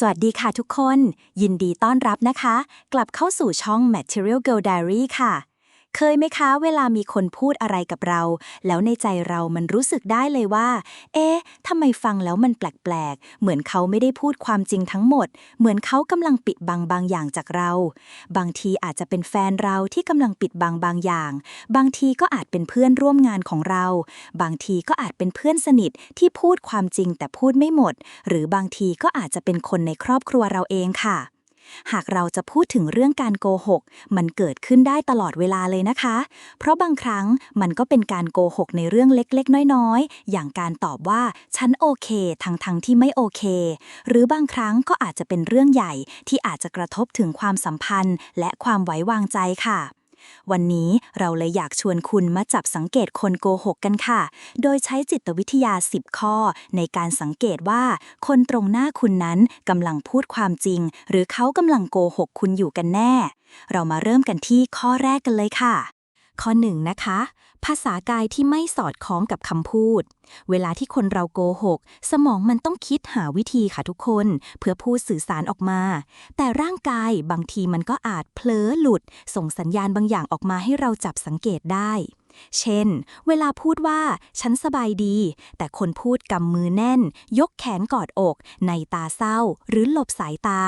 สวัสดีค่ะทุกคน ยินดีต้อนรับนะคะ กลับเข้าสู่ช่อง Material Girl Diary ค่ะ เคยไหมคะเวลามีคนพูดอะไรกับเรา แล้วในใจเรามันรู้สึกได้เลยว่า เอ๊ะทำไมฟังแล้วมันแปลกๆ เหมือนเขาไม่ได้พูดความจริงทั้งหมด เหมือนเขากำลังปิดบังบางอย่างจากเรา บางทีอาจจะเป็นแฟนเราที่กำลังปิดบังบางอย่าง บางทีก็อาจเป็นเพื่อนร่วมงานของเรา บางทีก็อาจเป็นเพื่อนสนิทที่พูดความจริงแต่พูดไม่หมด หรือบางทีก็อาจจะเป็นคนในครอบครัวเราเองค่ะ หากเราจะพูดถึงเรื่องการโกหก มันเกิดขึ้นได้ตลอดเวลาเลยนะคะ เพราะบางครั้งมันก็เป็นการโกหกในเรื่องเล็กๆ น้อยๆ อย่างการตอบว่า ฉันโอเค ทั้งๆที่ไม่โอเค หรือบางครั้งก็อาจจะเป็นเรื่องใหญ่ที่อาจจะกระทบถึงความสัมพันธ์ และความไว้วางใจค่ะ วันนี้เราเลยอยากชวนคุณมาจับสังเกตคนโกหกกันค่ะ โดยใช้จิตวิทยา 10 ข้อ ในการสังเกตว่า คนตรงหน้าคุณนั้นกำลังพูดความจริง หรือเขากำลังโกหกคุณอยู่กันแน่ เรามาเริ่มกันที่ข้อแรกกันเลยค่ะ ข้อหนึ่งนะคะ ภาษากายที่ไม่สอดคล้องกับคำพูด เวลาที่คนเราโกหก สมองมันต้องคิดหาวิธีค่ะทุกคน เพื่อพูดสื่อสารออกมา แต่ร่างกายบางทีมันก็อาจเผลอหลุด ส่งสัญญาณบางอย่างออกมาให้เราจับสังเกตได้ เช่น เวลาพูดว่า ฉันสบายดี แต่คนพูดกำมือแน่น ยกแขนกอดอก ในตาเศร้า หรือหลบสายตา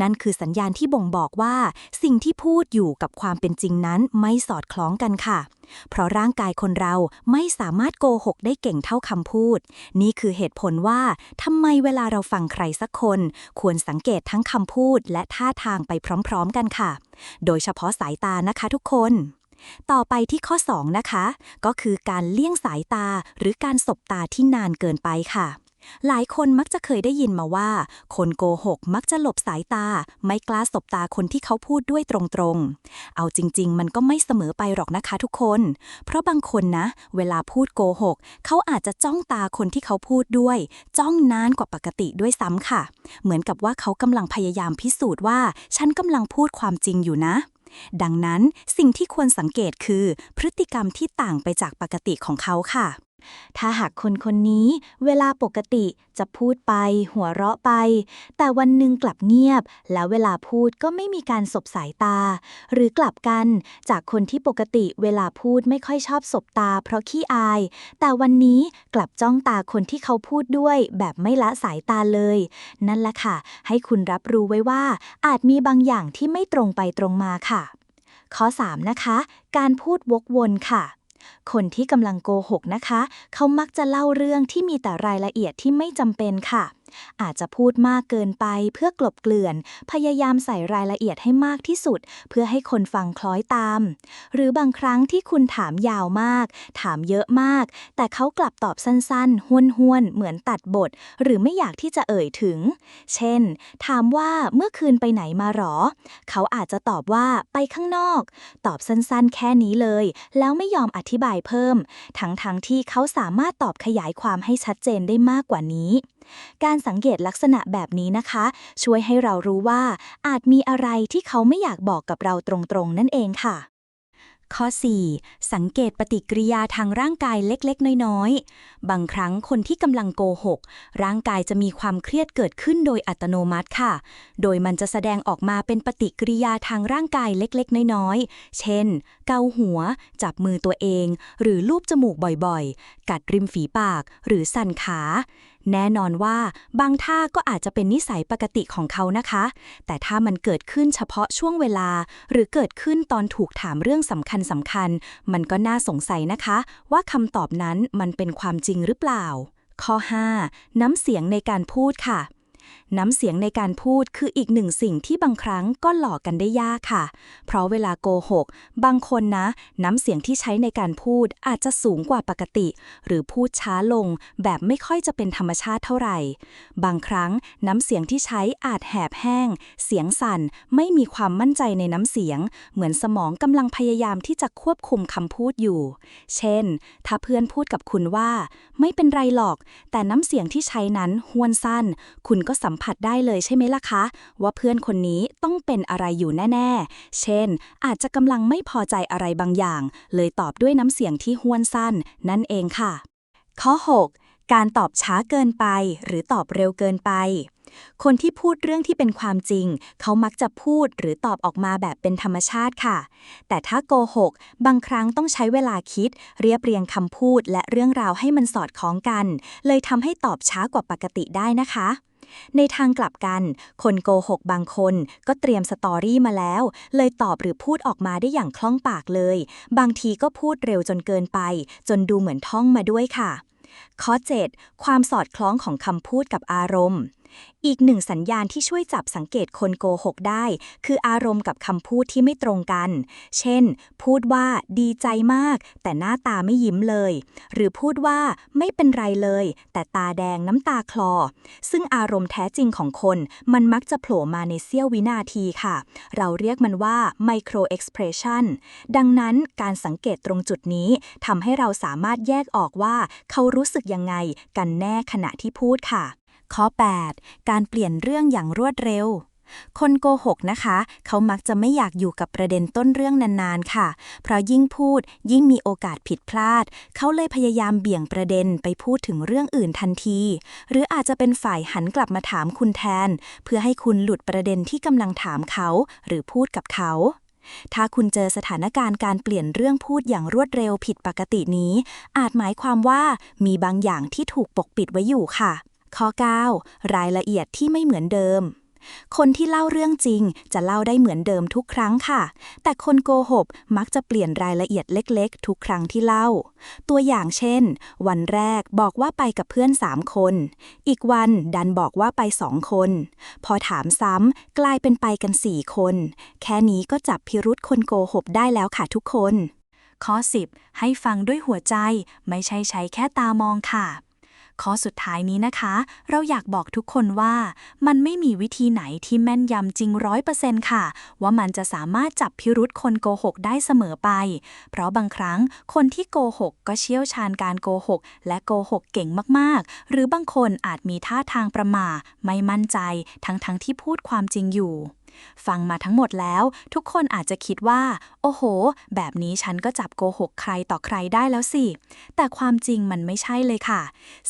นั่นคือสัญญาณที่บ่งบอกว่า สิ่งที่พูดอยู่กับความเป็นจริงนั้นไม่สอดคล้องกันค่ะ เพราะร่างกายคนเราไม่สามารถโกหกได้เก่งเท่าคำพูด นี่คือเหตุผลว่าทำไมเวลาเราฟังใครสักคน ควรสังเกตทั้งคำพูดและท่าทางไปพร้อมๆกันค่ะ โดยเฉพาะสายตานะคะทุกคนต่อไปที่ข้อ 2 นะคะ ก็คือการเลี่ยงสายตาหรือการสบตาที่นานเกินไปค่ะ หลายคนมักจะเคยได้ยินมาว่า คนโกหกมักจะหลบสายตา ไม่กล้าสบตาคนที่เขาพูดด้วยตรงๆ เอาจริง ๆ มันก็ไม่เสมอไปหรอกนะคะทุกคน เพราะบางคนนะ เวลาพูดโกหก เขาอาจจะจ้องตาคนที่เขาพูดด้วย จ้องนานกว่าปกติด้วยซ้ำค่ะ เหมือนกับว่าเขากำลังพยายามพิสูจน์ว่า ฉันกำลังพูดความจริงอยู่นะดังนั้นสิ่งที่ควรสังเกตคือ พฤติกรรมที่ต่างไปจากปกติของเขาค่ะ ถ้าหากคนคนนี้เวลาปกติจะพูดไปหัวเราะไป แต่วันหนึ่งกลับเงียบ แล้วเวลาพูดก็ไม่มีการสบสายตา หรือกลับกันจากคนที่ปกติเวลาพูดไม่ค่อยชอบสบตา เพราะขี้อาย แต่วันนี้กลับจ้องตาคนที่เขาพูดด้วย แบบไม่ละสายตาเลย นั่นแหละค่ะ ให้คุณรับรู้ไว้ว่า อาจมีบางอย่างที่ไม่ตรงไปตรงมาค่ะ ข้อ 3 นะคะ การพูดวกวนค่ะ คนที่กำลังโกหกนะคะ เขามักจะเล่าเรื่องที่มีแต่รายละเอียดที่ไม่จำเป็นค่ะ อาจจะพูดมากเกินไปเพื่อกลบเกลื่อน พยายามใส่รายละเอียดให้มากที่สุด เพื่อให้คนฟังคล้อยตาม หรือบางครั้งที่คุณถามยาวมาก ถามเยอะมาก แต่เขากลับตอบสั้นๆห้วนๆเหมือนตัดบท หรือไม่อยากที่จะเอ่ยถึง เช่น ถามว่าเมื่อคืนไปไหนมาหรอ เขาอาจจะตอบว่าไปข้างนอก ตอบสั้นๆ แค่นี้เลย แล้วไม่ยอมอธิบายเพิ่ม ทั้งๆทที่เขาสามารถตอบขยายความให้ชัดเจนได้มากกว่านี้ การสังเกตลักษณะแบบนี้นะคะ ช่วยให้เรารู้ว่าอาจมีอะไรที่เขาไม่อยากบอกกับเราตรงๆ นั่นเองค่ะ ข้อ 4. สังเกตปฏิกิริยาทางร่างกายเล็กๆ น้อยๆ บางครั้งคนที่กำลังโกหก ร่างกายจะมีความเครียดเกิดขึ้นโดยอัตโนมัติค่ะ โดยมันจะแสดงออกมาเป็นปฏิกิริยาทางร่างกายเล็กๆ น้อยๆ เช่น เกาหัว จับมือตัวเอง หรือลูบจมูกบ่อยๆ กัดริมฝีปาก หรือสั่นขา แน่นอนว่าบางท่าก็อาจจะเป็นนิสัยปกติของเขานะคะ แต่ถ้ามันเกิดขึ้นเฉพาะช่วงเวลา หรือเกิดขึ้นตอนถูกถามเรื่องสำคัญสำคัญ มันก็น่าสงสัยนะคะ ว่าคำตอบนั้นมันเป็นความจริงหรือเปล่า ข้อ 5. น้ำเสียงในการพูดค่ะ น้ำเสียงในการพูดคืออีกหนึ่งสิ่งที่บางครั้งก็หลอกกันได้ยากค่ะ เพราะเวลาโกหก บางคนนะ น้ำเสียงที่ใช้ในการพูดอาจจะสูงกว่าปกติ หรือพูดช้าลง แบบไม่ค่อยจะเป็นธรรมชาติเท่าไหร่ บางครั้งน้ำเสียงที่ใช้อาจแหบแห้ง เสียงสั่น ไม่มีความมั่นใจในน้ำเสียง เหมือนสมองกำลังพยายามที่จะควบคุมคำพูดอยู่ เช่น ถ้าเพื่อนพูดกับคุณว่า ไม่เป็นไรหรอก แต่น้ำเสียงที่ใช้นั้นห้วนสั้น คุณก็สัมผัสได้เลยใช่ไหมล่ะคะ ว่าเพื่อนคนนี้ต้องเป็นอะไรอยู่แน่ ๆ เช่น อาจจะกำลังไม่พอใจอะไรบางอย่าง เลยตอบด้วยน้ำเสียงที่ห้วนสั้น นั่นเองค่ะ ข้อ 6 การตอบช้าเกินไป หรือตอบเร็วเกินไปคนที่พูดเรื่องที่เป็นความจริง เขามักจะพูดหรือตอบออกมาแบบเป็นธรรมชาติค่ะ แต่ถ้าโกหก บางครั้งต้องใช้เวลาคิด เรียบเรียงคำพูดและเรื่องราวให้มันสอดคล้องกัน เลยทำให้ตอบช้ากว่าปกติได้นะคะ ในทางกลับกัน คนโกหกบางคนก็เตรียมสตอรี่มาแล้ว เลยตอบหรือพูดออกมาได้อย่างคล่องปากเลย บางทีก็พูดเร็วจนเกินไป จนดูเหมือนท่องมาด้วยค่ะ ข้อ 7 ความสอดคล้องของคำพูดกับอารมณ์ อีกหนึ่งสัญญาณที่ช่วยจับสังเกตคนโกหกได้ คืออารมณ์กับคำพูดที่ไม่ตรงกัน เช่น พูดว่าดีใจมาก แต่หน้าตาไม่ยิ้มเลย หรือพูดว่าไม่เป็นไรเลย แต่ตาแดงน้ำตาคลอ ซึ่งอารมณ์แท้จริงของคน มันมักจะโผล่มาในเสี้ยววินาทีค่ะ เราเรียกมันว่า micro expression ดังนั้นการสังเกตตรงจุดนี้ทำให้เราสามารถแยกออกว่า เขารู้สึกยังไงกันแน่ขณะที่พูดค่ะ ข้อ 8 การเปลี่ยนเรื่องอย่างรวดเร็ว คนโกหกนะคะ เขามักจะไม่อยากอยู่กับประเด็นต้นเรื่องนานๆค่ะ เพราะยิ่งพูดยิ่งมีโอกาสผิดพลาด เขาเลยพยายามเบี่ยงประเด็นไปพูดถึงเรื่องอื่นทันที หรืออาจจะเป็นฝ่ายหันกลับมาถามคุณแทน เพื่อให้คุณหลุดประเด็นที่กำลังถามเขา หรือพูดกับเขาถ้าคุณเจอสถานการณ์การเปลี่ยนเรื่องพูดอย่างรวดเร็วผิดปกตินี้ อาจหมายความว่ามีบางอย่างที่ถูกปกปิดไว้อยู่ค่ะ ข้อ 9 รายละเอียดที่ไม่เหมือนเดิม คนที่เล่าเรื่องจริงจะเล่าได้เหมือนเดิมทุกครั้งค่ะ แต่คนโกหกมักจะเปลี่ยนรายละเอียดเล็กๆ ทุกครั้งที่เล่า ตัวอย่างเช่น วันแรกบอกว่าไปกับเพื่อนสามคน อีกวันดันบอกว่าไปสองคน พอถามซ้ำกลายเป็นไปกันสี่คน แค่นี้ก็จับพิรุษคนโกหกได้แล้วค่ะทุกคน ข้อ 10 ให้ฟังด้วยหัวใจไม่ใช่ใช้แค่ตามองค่ะ ข้อสุดท้ายนี้นะคะ เราอยากบอกทุกคนว่า มันไม่มีวิธีไหนที่แม่นยำจริงร้อยเปอร์เซ็นต์ค่ะ ว่ามันจะสามารถจับพิรุษคนโกหกได้เสมอไป เพราะบางครั้งคนที่โกหกก็เชี่ยวชาญการโกหก และโกหกเก่งมากๆ หรือบางคนอาจมีท่าทางประม่าไม่มั่นใจ ทั้งๆที่พูดความจริงอยู่ ฟังมาทั้งหมดแล้ว ทุกคนอาจจะคิดว่า โอ้โห แบบนี้ฉันก็จับโกหกใครต่อใครได้แล้วสิ แต่ความจริงมันไม่ใช่เลยค่ะ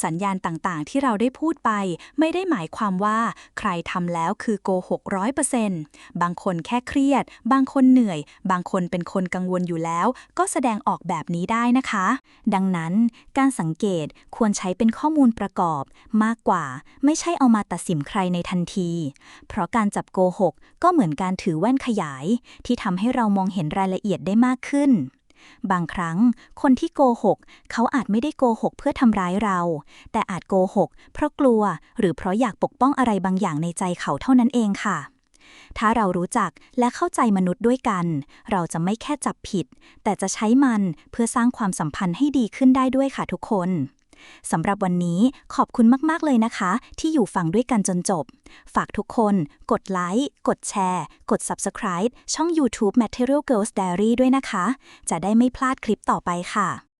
สัญญาณต่างๆ ที่เราได้พูดไป ไม่ได้หมายความว่า ใครทำแล้วคือโกหกร้อยเปอร์เซ็นต์บางคนแค่เครียด บางคนเหนื่อย บางคนเป็นคนกังวลอยู่แล้ว ก็แสดงออกแบบนี้ได้นะคะ ดังนั้นการสังเกตควรใช้เป็นข้อมูลประกอบ มากกว่า ไม่ใช่เอามาตัดสินใครในทันที เพราะการจับโกหก ก็เหมือนการถือแว่นขยายที่ทำให้เรามองเห็นรายละเอียดได้มากขึ้น บางครั้งคนที่โกหก เขาอาจไม่ได้โกหกเพื่อทำร้ายเรา แต่อาจโกหก เพราะกลัวหรือเพราะอยากปกป้องอะไรบางอย่างในใจเขาเท่านั้นเองค่ะถ้าเรารู้จักและเข้าใจมนุษย์ด้วยกัน เราจะไม่แค่จับผิด แต่จะใช้มันเพื่อสร้างความสัมพันธ์ให้ดีขึ้นได้ด้วยค่ะทุกคน สำหรับวันนี้ขอบคุณมาก ๆ เลยนะคะ ที่อยู่ฟังด้วยกันจนจบ ฝากทุกคน กดไลค์ กดแชร์ กด Subscribe ช่อง YouTube Material Girls Diary ด้วยนะคะ จะได้ไม่พลาดคลิปต่อไปค่ะ